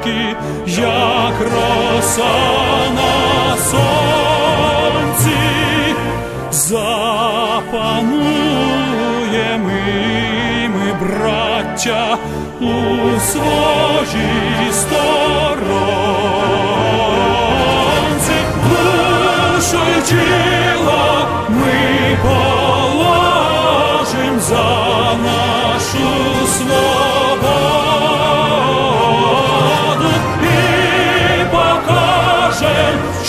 вороженьки, як роса на сонці, запануємо ми, браття, у своїй сторонці, душу й тіло ми положим за нашу свободу